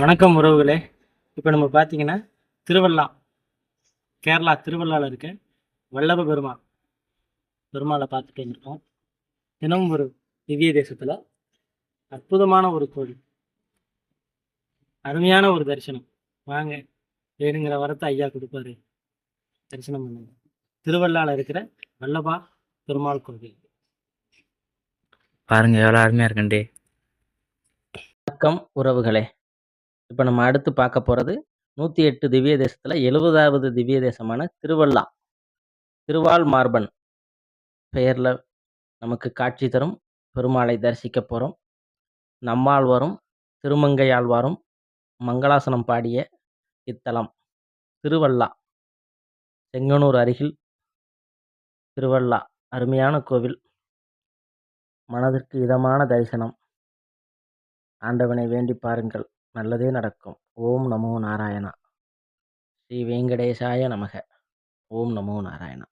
வணக்கம் உறவுகளே. இப்போ நம்ம பார்த்தீங்கன்னா திருவள்ளா கேரளா திருவள்ளாவில் இருக்க வல்லப பெருமாள் பெருமாளை பார்த்துட்டு இருக்கோம் தினமும் ஒரு திவ்ய தேசத்தில் அற்புதமான ஒரு கோவில் அருமையான ஒரு தரிசனம். வாங்க வேணுங்கிற வரத்தை ஐயா கொடுப்பாரு. தரிசனம் பண்ணுங்க. திருவள்ளாவில் இருக்கிற வல்லபா பெருமாள் கோவில். பாருங்க எவ்வளோ அருமையாக இருக்குண்டே. வணக்கம் உறவுகளே. இப்போ நம்ம அடுத்து பார்க்க போகிறது நூற்றி எட்டு திவ்ய தேசத்தில் எழுபதாவது திவ்ய தேசமான திருவள்ளா. திருவால் மார்பன் பெயரில் நமக்கு காட்சி தரும். பெருமாளை தரிசிக்க போகிறோம் நம்மாழ்வாரும் திருமங்கையாழ்வாரும் மங்களாசனம் பாடிய இத்தலம் திருவள்ளா. செங்கனூர் அருகில் திருவள்ளா அருமையான கோவில். மனதிற்கு இதமான தரிசனம். ஆண்டவனை வேண்டி பாருங்கள். நல்லதே நடக்கும். ஓம் நமோ நாராயணா. ஸ்ரீ வெங்கடேசாய நமக. ஓம் நமோ நாராயணா.